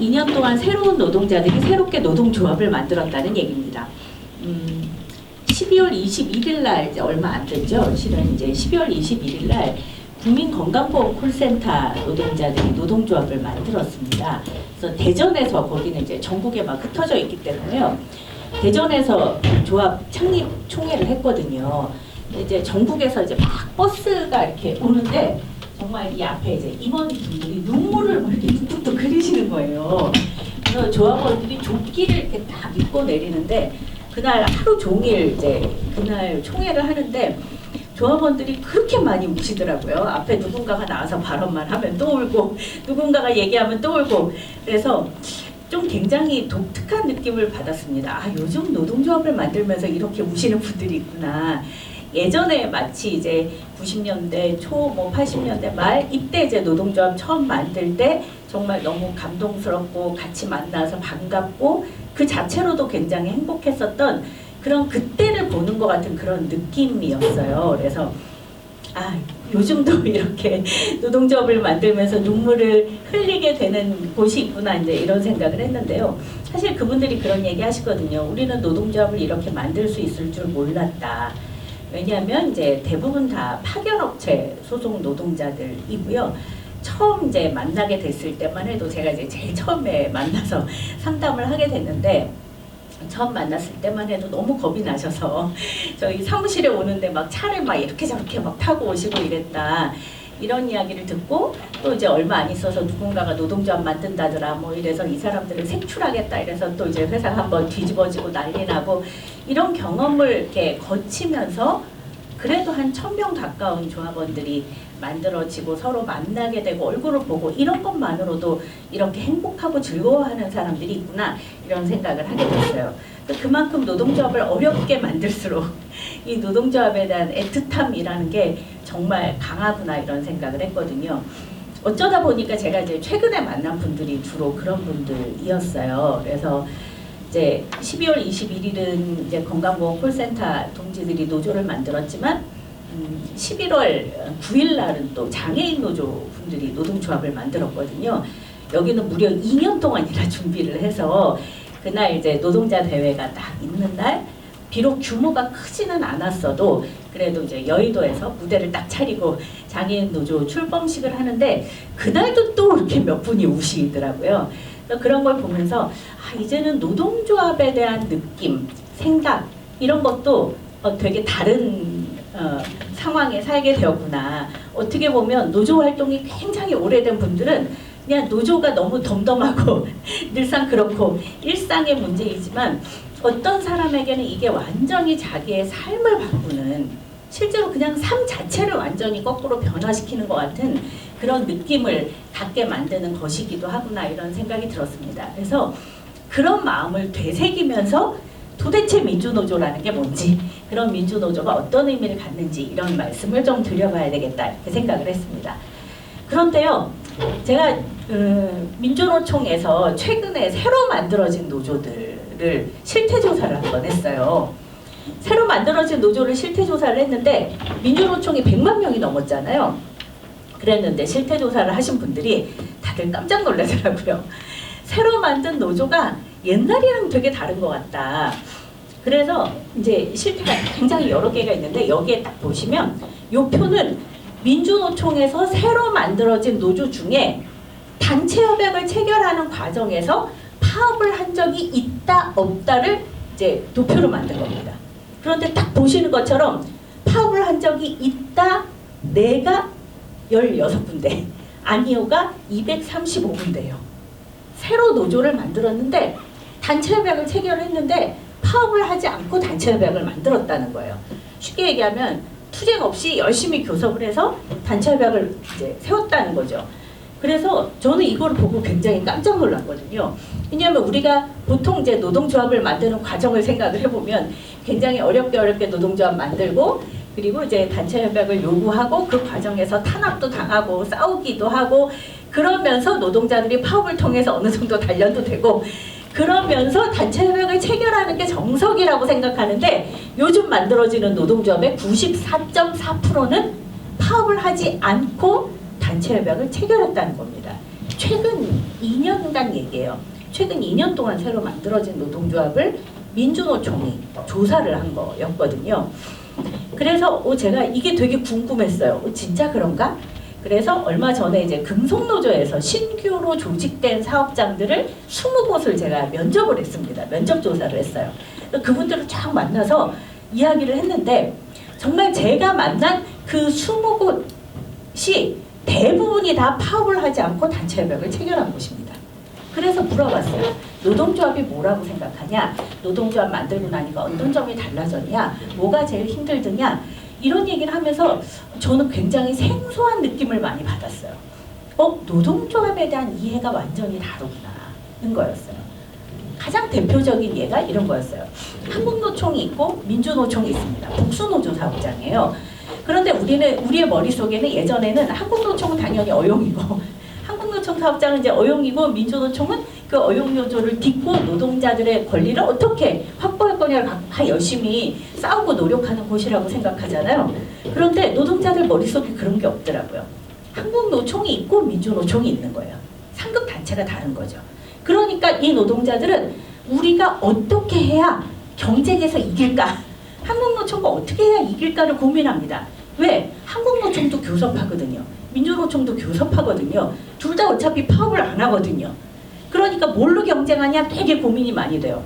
2년 동안 새로운 노동자들이 새롭게 노동조합을 만들었다는 얘기입니다. 음, 12월 21일 날 얼마 안 됐죠. 실은 이제 12월 21일 날 국민건강보험 콜센터 노동자들이 노동조합을 만들었습니다. 그래서 대전에서 거기는 이제 전국에 막 흩어져 있기 때문에요. 대전에서 조합 창립 총회를 했거든요. 이제 전국에서 이제 막 버스가 이렇게 오는데 정말 이 앞에 이제 임원분들이 눈물을 막 이렇게 뚝뚝뚝 그리시는 거예요. 그래서 조합원들이 조끼를 이렇게 다 입고 내리는데 그날 하루 종일 이제 그날 총회를 하는데 조합원들이 그렇게 많이 우시더라고요. 앞에 누군가가 나와서 발언만 하면 또 울고 누군가가 얘기하면 또 울고 그래서 좀 굉장히 독특한 느낌을 받았습니다. 아, 요즘 노동조합을 만들면서 이렇게 우시는 분들이 있구나. 예전에 마치 이제 90년대 초, 뭐 80년대 말 이때 이제 노동조합 처음 만들 때 정말 너무 감동스럽고 같이 만나서 반갑고 그 자체로도 굉장히 행복했었던 그런 그때를 보는 것 같은 그런 느낌이었어요. 그래서 아 요즘도 이렇게 노동조합을 만들면서 눈물을 흘리게 되는 곳이 있구나 이제 이런 생각을 했는데요. 사실 그분들이 그런 얘기 하시거든요. 우리는 노동조합을 이렇게 만들 수 있을 줄 몰랐다. 왜냐하면 이제 대부분 다 파견업체 소속 노동자들이고요. 처음 이제 만나게 됐을 때만 해도 제가 이제 제일 처음에 만나서 상담을 하게 됐는데 처음 만났을 때만 해도 너무 겁이 나셔서 저희 사무실에 오는데 막 차를 막 이렇게 저렇게 막 타고 오시고 이랬다. 이런 이야기를 듣고 또 이제 얼마 안 있어서 누군가가 노동조합 만든다더라 뭐 이래서 이 사람들을 색출하겠다 이래서 또 이제 회사 한번 뒤집어지고 난리 나고 이런 경험을 이렇게 거치면서 그래도 한 천 명 가까운 조합원들이 만들어지고 서로 만나게 되고 얼굴을 보고 이런 것만으로도 이렇게 행복하고 즐거워하는 사람들이 있구나 이런 생각을 하게 됐어요. 그만큼 노동조합을 어렵게 만들수록 이 노동조합에 대한 애틋함이라는 게 정말 강하구나 이런 생각을 했거든요. 어쩌다 보니까 제가 이제 최근에 만난 분들이 주로 그런 분들이었어요. 그래서 이제 12월 21일은 이제 건강보험 콜센터 동지들이 노조를 만들었지만 음, 11월 9일 날은 또 장애인 노조 분들이 노동조합을 만들었거든요. 여기는 무려 2년 동안이나 준비를 해서 그날 이제 노동자 대회가 딱 있는 날 비록 규모가 크지는 않았어도 그래도 이제 여의도에서 무대를 딱 차리고 장애인 노조 출범식을 하는데 그날도 또 이렇게 몇 분이 우시더라고요. 그런 걸 보면서 아, 이제는 노동조합에 대한 느낌, 생각 이런 것도 어, 되게 다른 어, 상황에 살게 되었구나. 어떻게 보면 노조 활동이 굉장히 오래된 분들은 그냥 노조가 너무 덤덤하고 늘상 그렇고 일상의 문제이지만 어떤 사람에게는 이게 완전히 자기의 삶을 바꾸는 실제로 그냥 삶 자체를 완전히 거꾸로 변화시키는 것 같은 그런 느낌을 갖게 만드는 것이기도 하구나 이런 생각이 들었습니다. 그래서 그런 마음을 되새기면서 도대체 민주노조라는 게 뭔지 그런 민주노조가 어떤 의미를 갖는지 이런 말씀을 좀 드려봐야 되겠다 이렇게 생각을 했습니다. 그런데요, 제가 음, 민주노총에서 최근에 새로 만들어진 노조들을 실태 조사를 한번 했어요. 새로 만들어진 노조를 실태 조사를 했는데 민주노총이 100만 명이 넘었잖아요. 그랬는데 실태 조사를 하신 분들이 다들 깜짝 놀라더라고요. 새로 만든 노조가 옛날이랑 되게 다른 것 같다. 그래서 이제 실태가 굉장히 여러 개가 있는데 여기에 딱 보시면 이 표는 민주노총에서 새로 만들어진 노조 중에 단체 협약을 체결하는 과정에서 파업을 한 적이 있다 없다를 이제 도표로 만든 겁니다. 그런데 딱 보시는 것처럼 파업을 한 적이 있다 내가 16군데 아니오가 235군데예요. 새로 노조를 만들었는데 단체 협약을 체결했는데 파업을 하지 않고 단체 협약을 만들었다는 거예요. 쉽게 얘기하면 투쟁 없이 열심히 교섭을 해서 단체 협약을 이제 세웠다는 거죠. 그래서 저는 이걸 보고 굉장히 깜짝 놀랐거든요. 왜냐하면 우리가 보통 이제 노동조합을 만드는 과정을 생각을 해보면 굉장히 어렵게 어렵게 노동조합 만들고 그리고 이제 단체 협약을 요구하고 그 과정에서 탄압도 당하고 싸우기도 하고 그러면서 노동자들이 파업을 통해서 어느 정도 단련도 되고 그러면서 단체 협약을 체결하는 게 정석이라고 생각하는데 요즘 만들어지는 노동조합의 94.4%는 파업을 하지 않고 단체 협약을 체결했다는 겁니다. 최근 2년간 한다는 얘기예요. 최근 2년 동안 새로 만들어진 노동조합을 민주노총이 조사를 한 거였거든요. 그래서 어, 제가 이게 되게 궁금했어요. 어, 진짜 그런가? 그래서 얼마 전에 이제 금속노조에서 신규로 조직된 사업장들을 20곳을 제가 면접을 했습니다. 면접 조사를 했어요. 그분들을 쫙 만나서 이야기를 했는데 정말 제가 만난 그 20곳이 대부분이 다 파업을 하지 않고 단체 협약을 체결한 곳입니다. 그래서 물어봤어요. 노동조합이 뭐라고 생각하냐? 노동조합 만들고 나니까 어떤 점이 달라졌냐? 뭐가 제일 힘들드냐? 이런 얘기를 하면서 저는 굉장히 생소한 느낌을 많이 받았어요. 어, 노동조합에 대한 이해가 완전히 다르구나는 거였어요. 가장 대표적인 예가 이런 거였어요. 한국노총이 있고 민주노총이 있습니다. 복수노조 사업장이에요. 그런데 우리는 우리의 머릿속에는 예전에는 한국노총은 당연히 어용이고 한국노총 사업장은 이제 어용이고 민주노총은 그 어용 노조를 딛고 노동자들의 권리를 어떻게 확보할 거냐를 다 열심히 싸우고 노력하는 곳이라고 생각하잖아요. 그런데 노동자들 머릿속에 그런 게 없더라고요. 한국노총이 있고 민주노총이 있는 거예요. 상급 단체가 다른 거죠. 그러니까 이 노동자들은 우리가 어떻게 해야 경쟁에서 이길까? 한국노총과 어떻게 해야 이길까를 고민합니다. 왜? 한국노총도 교섭하거든요. 민주노총도 교섭하거든요. 둘 다 어차피 파업을 안 하거든요. 그러니까 뭘로 경쟁하냐 되게 고민이 많이 돼요.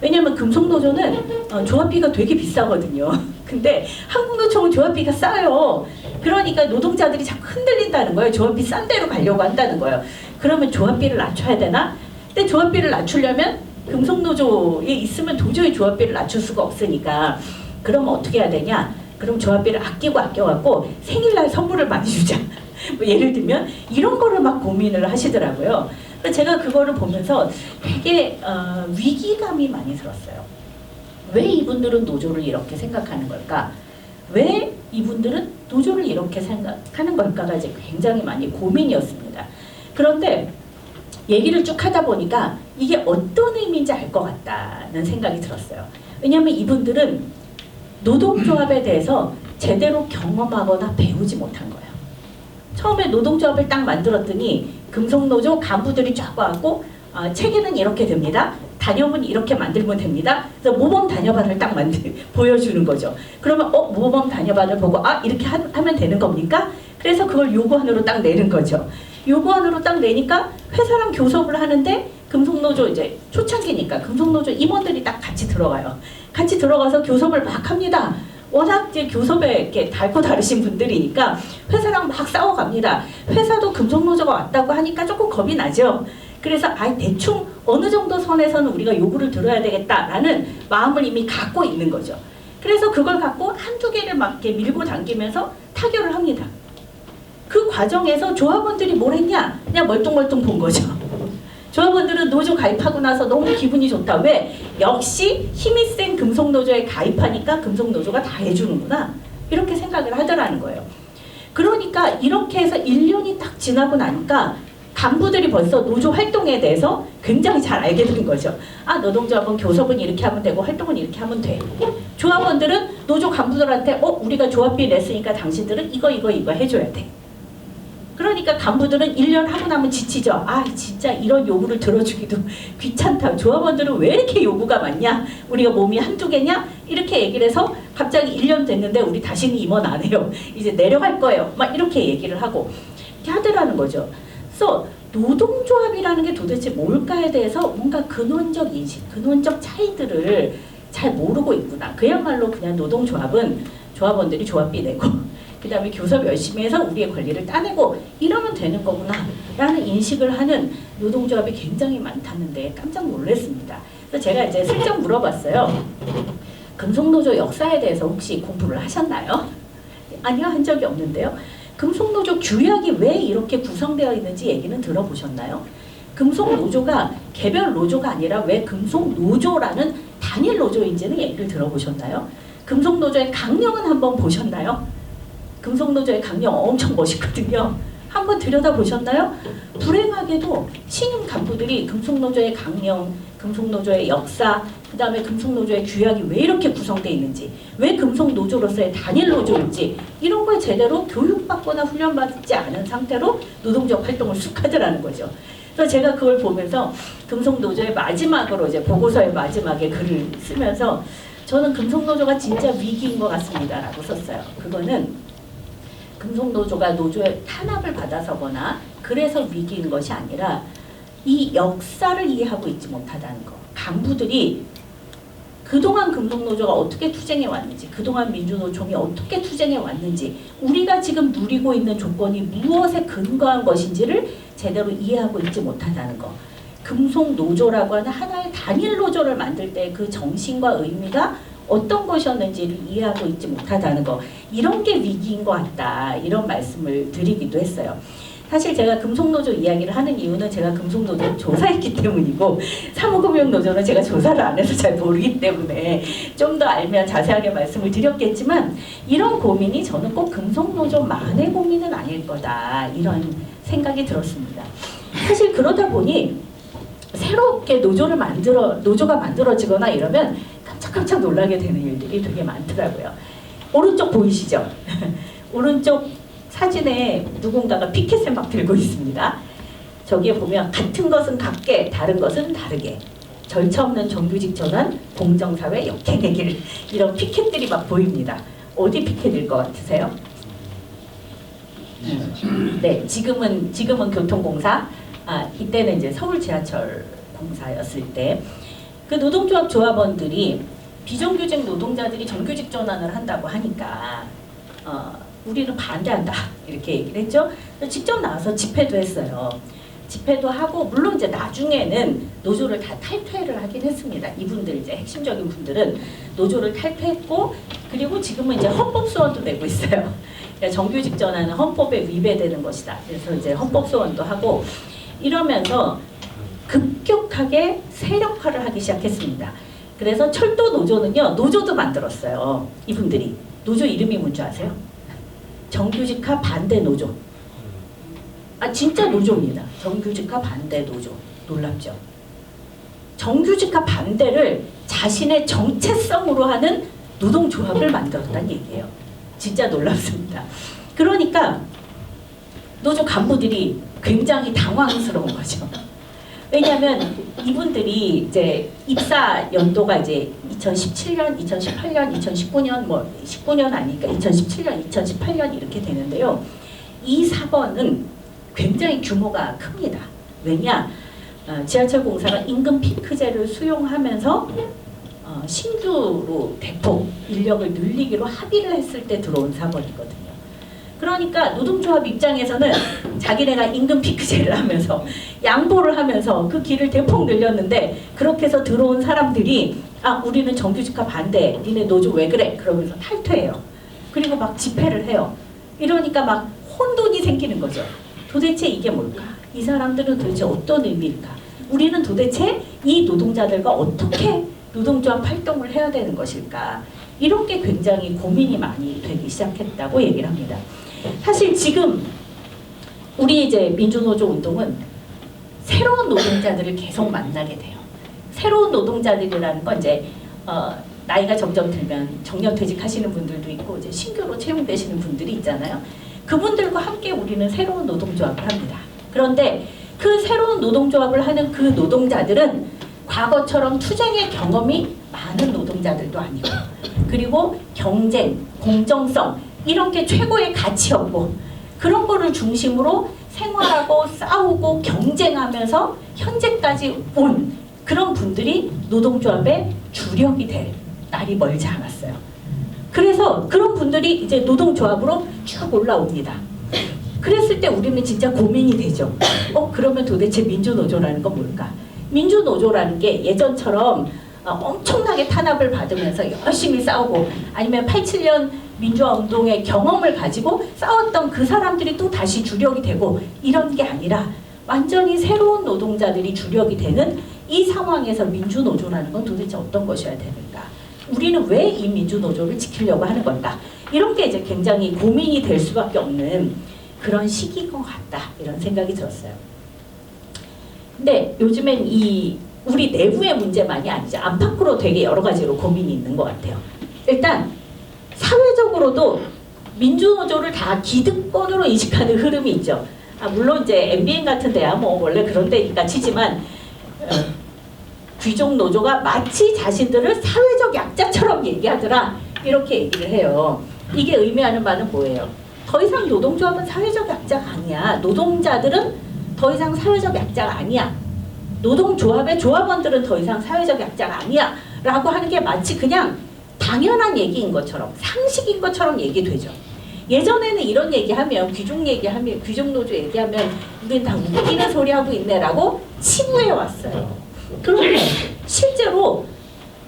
왜냐하면 금속노조는 어, 조합비가 되게 비싸거든요. 근데 한국노총은 조합비가 싸요. 그러니까 노동자들이 자꾸 흔들린다는 거예요. 조합비 싼 데로 가려고 한다는 거예요. 그러면 조합비를 낮춰야 되나? 근데 조합비를 낮추려면 금속노조에 있으면 도저히 조합비를 낮출 수가 없으니까 그럼 어떻게 해야 되냐? 그럼 조합비를 아끼고 아껴갖고 생일날 선물을 많이 주자. 뭐 예를 들면 이런 거를 막 고민을 하시더라고요. 제가 그거를 보면서 되게 어, 위기감이 많이 들었어요. 왜 이분들은 노조를 이렇게 생각하는 걸까? 왜 이분들은 노조를 이렇게 생각하는 걸까가 이제 굉장히 많이 고민이었습니다. 그런데 얘기를 쭉 하다 보니까 이게 어떤 의미인지 알 것 같다는 생각이 들었어요. 왜냐하면 이분들은 노동조합에 대해서 제대로 경험하거나 배우지 못한 거예요. 처음에 노동조합을 딱 만들었더니 금속노조 간부들이 쫙 와갖고 아, 체계는 이렇게 됩니다. 단협은 이렇게 만들면 됩니다. 그래서 모범 단협안을 딱 만들 보여주는 거죠. 그러면 어 모범 단협안을 보고 아 이렇게 하, 하면 되는 겁니까? 그래서 그걸 요구안으로 딱 내는 거죠. 요구안으로 딱 내니까 회사랑 교섭을 하는데 금속노조 이제 초창기니까 금속노조 임원들이 딱 같이 들어가요. 같이 들어가서 교섭을 막 합니다. 워낙 이제 교섭에 이렇게 달고 다르신 분들이니까 회사랑 막 싸워갑니다. 회사도 금속노조가 왔다고 하니까 조금 겁이 나죠. 그래서 아 대충 어느 정도 선에서는 우리가 요구를 들어야 되겠다라는 마음을 이미 갖고 있는 거죠. 그래서 그걸 갖고 한두 개를 막 이렇게 밀고 당기면서 타결을 합니다. 그 과정에서 조합원들이 뭘 했냐? 그냥 멀뚱멀뚱 본 거죠. 조합원들은 노조 가입하고 나서 너무 기분이 좋다. 왜? 역시 힘이 센 금속노조에 가입하니까 금속노조가 다 해주는구나. 이렇게 생각을 하더라는 거예요. 그러니까 이렇게 해서 1년이 딱 지나고 나니까 간부들이 벌써 노조 활동에 대해서 굉장히 잘 알게 된 거죠. 아, 노동조합은 교섭은 이렇게 하면 되고 활동은 이렇게 하면 돼. 조합원들은 노조 간부들한테 어, 우리가 조합비 냈으니까 당신들은 이거 이거 이거 해줘야 돼. 그러니까 간부들은 1년 하고 나면 지치죠. 아 진짜 이런 요구를 들어주기도 귀찮다. 조합원들은 왜 이렇게 요구가 많냐? 우리가 몸이 한두 개냐? 이렇게 얘기를 해서 갑자기 1년 됐는데 우리 다시는 임원 안 해요. 이제 내려갈 거예요. 막 이렇게 얘기를 하고 이렇게 하더라는 거죠. 그래서 노동조합이라는 게 도대체 뭘까에 대해서 뭔가 근원적 인식, 근원적 차이들을 잘 모르고 있구나. 그야말로 그냥 노동조합은 조합원들이 조합비 내고 그 다음에 교섭 열심히 해서 우리의 권리를 따내고 이러면 되는 거구나 라는 인식을 하는 노동조합이 굉장히 많다는데 깜짝 놀랐습니다. 그래서 제가 이제 슬쩍 물어봤어요. 금속노조 역사에 대해서 혹시 공부를 하셨나요? 아니요 한 적이 없는데요. 금속노조 규약이 왜 이렇게 구성되어 있는지 얘기는 들어보셨나요? 금속노조가 개별 노조가 아니라 왜 금속노조라는 단일 노조인지는 얘기를 들어보셨나요? 금속노조의 강령은 한번 보셨나요? 금속노조의 강령 엄청 멋있거든요. 한번 들여다보셨나요? 불행하게도 신임 간부들이 금속노조의 강령, 금속노조의 역사, 그 다음에 금속노조의 규약이 왜 이렇게 구성되어 있는지, 왜 금속노조로서의 단일 노조인지 이런 걸 제대로 교육받거나 훈련받지 않은 상태로 노동적 활동을 쑥 하더라는 거죠. 그래서 제가 그걸 보면서 금속노조의 마지막으로 이제 보고서의 마지막에 글을 쓰면서 저는 금속노조가 진짜 위기인 것 같습니다라고 썼어요. 그거는 금속노조가 노조의 탄압을 받아서거나 그래서 위기인 것이 아니라 이 역사를 이해하고 있지 못하다는 거. 간부들이 그동안 금속노조가 어떻게 투쟁해 왔는지, 그동안 민주노총이 어떻게 투쟁해 왔는지, 우리가 지금 누리고 있는 조건이 무엇에 근거한 것인지를 제대로 이해하고 있지 못하다는 거. 금속노조라고 하는 하나의 단일 노조를 만들 때 그 정신과 의미가 어떤 것이었는지를 이해하고 있지 못하다는 거. 이런 게 위기인 것 같다. 이런 말씀을 드리기도 했어요. 사실 제가 금속노조 이야기를 하는 이유는 제가 금속노조를 조사했기 때문이고 사무금융노조는 제가 조사를 안 해서 잘 모르기 때문에 좀 더 알면 자세하게 말씀을 드렸겠지만 이런 고민이 저는 꼭 금속노조만의 고민은 아닐 거다 이런 생각이 들었습니다. 사실 그러다 보니 새롭게 노조를 만들어 노조가 만들어지거나 이러면 깜짝깜짝 놀라게 되는 일들이 되게 많더라고요. 오른쪽 보이시죠? 오른쪽 사진에 누군가가 피켓을 막 들고 있습니다. 저기에 보면 같은 것은 같게 다른 것은 다르게 절차 없는 정규직 전환 공정사회 역행의 길 이런 피켓들이 막 보입니다. 어디 피켓일 것 같으세요? 네, 지금은 지금은 교통공사, 아 이때는 이제 서울 지하철 공사였을 때 그 노동조합 조합원들이 비정규직 노동자들이 정규직 전환을 한다고 하니까 어, 우리는 반대한다 이렇게 얘기를 했죠. 직접 나와서 집회도 했어요. 집회도 하고 물론 이제 나중에는 노조를 다 탈퇴를 하긴 했습니다. 이분들 이제 핵심적인 분들은 노조를 탈퇴했고 그리고 지금은 이제 헌법 소원도 내고 있어요. 그러니까 정규직 전환은 헌법에 위배되는 것이다. 그래서 이제 헌법 소원도 하고 이러면서 급격하게 세력화를 하기 시작했습니다. 그래서 철도 노조는요 노조도 만들었어요. 이분들이 노조 이름이 뭔지 아세요? 정규직화 반대 노조. 아 진짜 노조입니다. 정규직화 반대 노조. 놀랍죠? 정규직화 반대를 자신의 정체성으로 하는 노동조합을 만들었다는 얘기예요. 진짜 놀랍습니다. 그러니까 노조 간부들이 굉장히 당황스러운 거죠. 왜냐하면 이분들이 이제 입사 연도가 이제 2017년, 2018년, 2019년 뭐 19년 아니니까 2017년, 2018년 이렇게 되는데요. 이 사건은 굉장히 규모가 큽니다. 왜냐? 어, 지하철 공사가 임금 피크제를 수용하면서 어, 신규로 대폭 인력을 늘리기로 합의를 했을 때 들어온 사건이거든요. 그러니까 노동조합 입장에서는 자기네가 임금 피크제를 하면서 양보를 하면서 그 길을 대폭 늘렸는데 그렇게 해서 들어온 사람들이 아 우리는 정규직화 반대. 니네 노조 왜 그래? 그러면서 탈퇴해요. 그리고 막 집회를 해요. 이러니까 막 혼돈이 생기는 거죠. 도대체 이게 뭘까? 이 사람들은 도대체 어떤 의미일까? 우리는 도대체 이 노동자들과 어떻게 노동조합 활동을 해야 되는 것일까? 이런 게 굉장히 고민이 많이 되기 시작했다고 얘기를 합니다. 사실 지금 우리 이제 민주노조 운동은 새로운 노동자들을 계속 만나게 돼요. 새로운 노동자들이라는 건 이제 어, 나이가 점점 들면 정년 퇴직하시는 분들도 있고 이제 신규로 채용되시는 분들이 있잖아요. 그분들과 함께 우리는 새로운 노동조합을 합니다. 그런데 그 새로운 노동조합을 하는 그 노동자들은 과거처럼 투쟁의 경험이 많은 노동자들도 아니고 그리고 경쟁, 공정성 이런 게 최고의 가치였고 그런 거를 중심으로 생활하고 싸우고 경쟁하면서 현재까지 온 그런 분들이 노동조합의 주력이 될 날이 멀지 않았어요. 그래서 그런 분들이 이제 노동조합으로 쭉 올라옵니다. 그랬을 때 우리는 진짜 고민이 되죠. 어 그러면 도대체 민주노조라는 건 뭘까? 민주노조라는 게 예전처럼 어, 엄청나게 탄압을 받으면서 열심히 싸우고 아니면 87년 민주화 운동의 경험을 가지고 싸웠던 그 사람들이 또 다시 주력이 되고 이런 게 아니라 완전히 새로운 노동자들이 주력이 되는 이 상황에서 민주노조라는 건 도대체 어떤 것이어야 되는가? 우리는 왜 이 민주노조를 지키려고 하는 걸까? 이런 게 이제 굉장히 고민이 될 수밖에 없는 그런 시기인 것 같다 이런 생각이 들었어요. 근데 요즘엔 이 우리 내부의 문제만이 아니죠. 안팎으로 되게 여러 가지로 고민이 있는 것 같아요. 일단 사회적으로도 민주노조를 다 기득권으로 인식하는 흐름이 있죠. 아, 물론 이제 MBN 같은 데야 뭐 원래 그런 데니까 치지만 어, 귀족 노조가 마치 자신들을 사회적 약자처럼 얘기하더라 이렇게 얘기를 해요. 이게 의미하는 바는 뭐예요? 더 이상 노동조합은 사회적 약자가 아니야. 노동자들은 더 이상 사회적 약자가 아니야. 노동조합의 조합원들은 더 이상 사회적 약자가 아니야. 라고 하는 게 마치 그냥 당연한 얘기인 것처럼 상식인 것처럼 얘기되죠. 예전에는 이런 얘기하면 귀족 얘기하면 귀족 노조 얘기하면 우린 다 웃기는 소리 하고 있네라고 치부해 왔어요. 그런데 실제로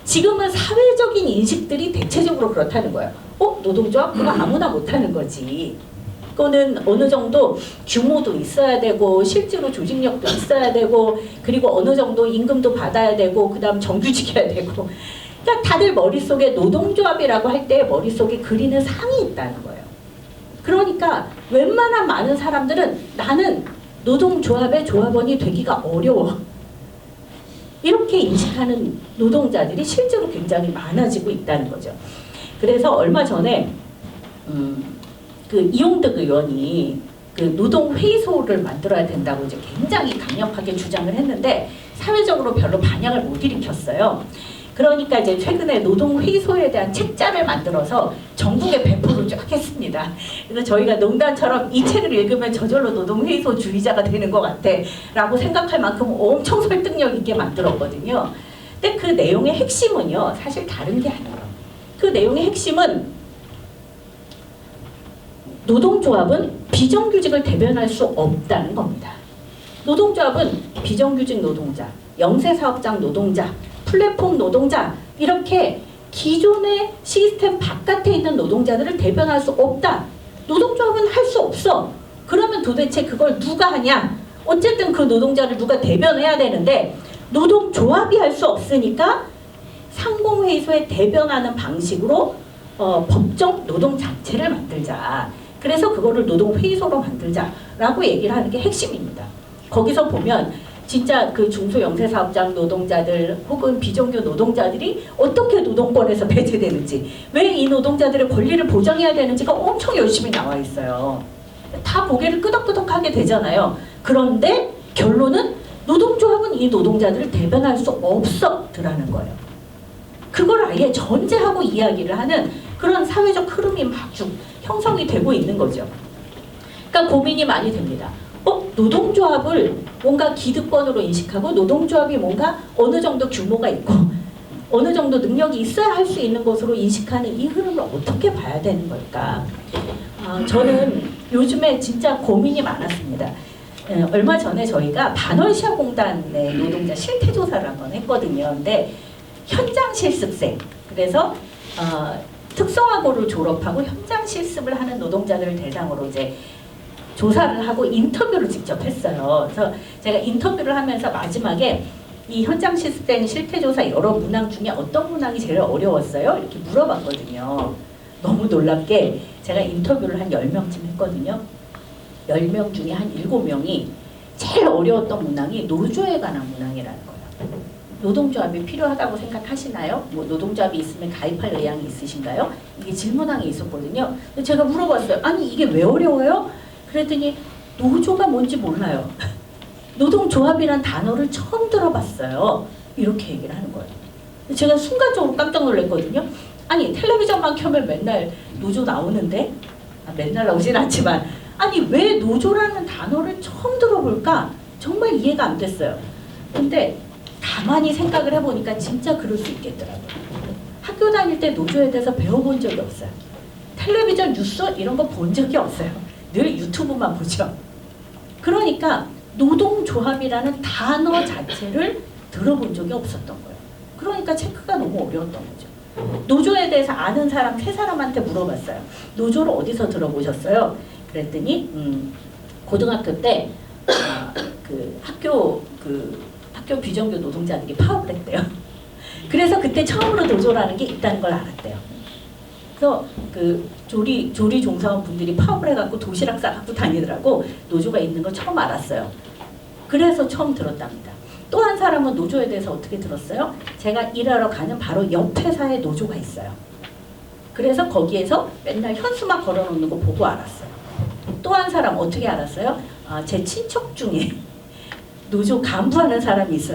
지금은 사회적인 인식들이 대체적으로 그렇다는 거예요. 어? 노동조합? 그거 아무나 못하는 거지. 그거는 어느 정도 규모도 있어야 되고 실제로 조직력도 있어야 되고 그리고 어느 정도 임금도 받아야 되고 그다음 정규직해야 되고 그러니까 다들 머릿속에 노동조합이라고 할 때 머릿속에 그리는 상이 있다는 거예요. 그러니까 웬만한 많은 사람들은 나는 노동조합의 조합원이 되기가 어려워. 이렇게 인식하는 노동자들이 실제로 굉장히 많아지고 있다는 거죠. 그래서 얼마 전에 음, 그 이용득 의원이 그 노동 회의소를 만들어야 된다고 이제 굉장히 강력하게 주장을 했는데 사회적으로 별로 반향을 못 일으켰어요. 그러니까 이제 최근에 노동 회의소에 대한 책자를 만들어서 전국에 배포를 쫙 했습니다. 그래서 저희가 농담처럼 이 책을 읽으면 저절로 노동 회의소 주의자가 되는 것 같아 라고 생각할 만큼 엄청 설득력 있게 만들었거든요. 근데 그 내용의 핵심은요, 사실 다른 게 아니에요. 그 내용의 핵심은 노동조합은 비정규직을 대변할 수 없다는 겁니다. 노동조합은 비정규직 노동자, 영세사업장 노동자, 플랫폼 노동자 이렇게 기존의 시스템 바깥에 있는 노동자들을 대변할 수 없다. 노동조합은 할 수 없어. 그러면 도대체 그걸 누가 하냐? 어쨌든 그 노동자를 누가 대변해야 되는데 노동조합이 할 수 없으니까 상공회의소에 대변하는 방식으로 어, 법정 노동 자체를 만들자. 그래서 그거를 노동회의소로 만들자라고 얘기를 하는 게 핵심입니다. 거기서 보면 진짜 그 중소 영세 사업장 노동자들 혹은 비정규 노동자들이 어떻게 노동권에서 배제되는지 왜 이 노동자들의 권리를 보장해야 되는지가 엄청 열심히 나와 있어요. 다 고개를 끄덕끄덕하게 되잖아요. 그런데 결론은 노동조합은 이 노동자들을 대변할 수 없어라는 거예요. 그걸 아예 전제하고 이야기를 하는 그런 사회적 흐름이 막쭉 형성이 되고 있는 거죠. 그러니까 고민이 많이 됩니다. 어? 노동조합을 뭔가 기득권으로 인식하고 노동조합이 뭔가 어느 정도 규모가 있고 어느 정도 능력이 있어야 할 수 있는 것으로 인식하는 이 흐름을 어떻게 봐야 되는 걸까? 아, 저는 요즘에 진짜 고민이 많았습니다. 에, 얼마 전에 저희가 반월시아 공단의 노동자 실태 조사를 한번 했거든요. 근데 현장 실습생 그래서 어, 특성화고를 졸업하고 현장 실습을 하는 노동자들을 대상으로 이제 조사를 하고 인터뷰를 직접 했어요. 그래서 제가 인터뷰를 하면서 마지막에 이 현장 실습생 실태조사 여러 문항 중에 어떤 문항이 제일 어려웠어요? 이렇게 물어봤거든요. 너무 놀랍게 제가 인터뷰를 한 10명쯤 했거든요. 10명 중에 한 7명이 제일 어려웠던 문항이 노조에 관한 문항이라는 거예요. 노동조합이 필요하다고 생각하시나요? 뭐 노동조합이 있으면 가입할 의향이 있으신가요? 이게 질문항이 있었거든요. 제가 물어봤어요. 아니 이게 왜 어려워요? 그랬더니 노조가 뭔지 몰라요. 노동조합이란 단어를 처음 들어봤어요. 이렇게 얘기를 하는 거예요. 제가 순간적으로 깜짝 놀랐거든요. 아니 텔레비전만 켜면 맨날 노조 나오는데 아, 맨날 나오진 않지만 아니 왜 노조라는 단어를 처음 들어볼까 정말 이해가 안 됐어요. 근데 가만히 생각을 해보니까 진짜 그럴 수 있겠더라고요. 학교 다닐 때 노조에 대해서 배워본 적이 없어요. 텔레비전 뉴스 이런 거 본 적이 없어요. 늘 유튜브만 보죠. 그러니까 노동조합이라는 단어 자체를 들어본 적이 없었던 거예요. 그러니까 체크가 너무 어려웠던 거죠. 노조에 대해서 아는 사람 세 사람한테 물어봤어요. 노조를 어디서 들어보셨어요? 그랬더니 음, 고등학교 때 아, 그 학교 그 학교 비정규 노동자들이 파업을 했대요. 그래서 그때 처음으로 노조라는 게 있다는 걸 알았대요. 그래서 그 조리 조리 종사원 분들이 파업을 해갖고 도시락 싸갖고 다니더라고 노조가 있는 걸 처음 알았어요. 그래서 처음 들었답니다. 또 한 사람은 노조에 대해서 어떻게 들었어요? 제가 일하러 가는 바로 옆 회사에 노조가 있어요. 그래서 거기에서 맨날 현수막 걸어놓는 거 보고 알았어요. 또또한 사람 어떻게 알았어요? 아, 제 친척 중에 노조 간부하는 사람이 있어요.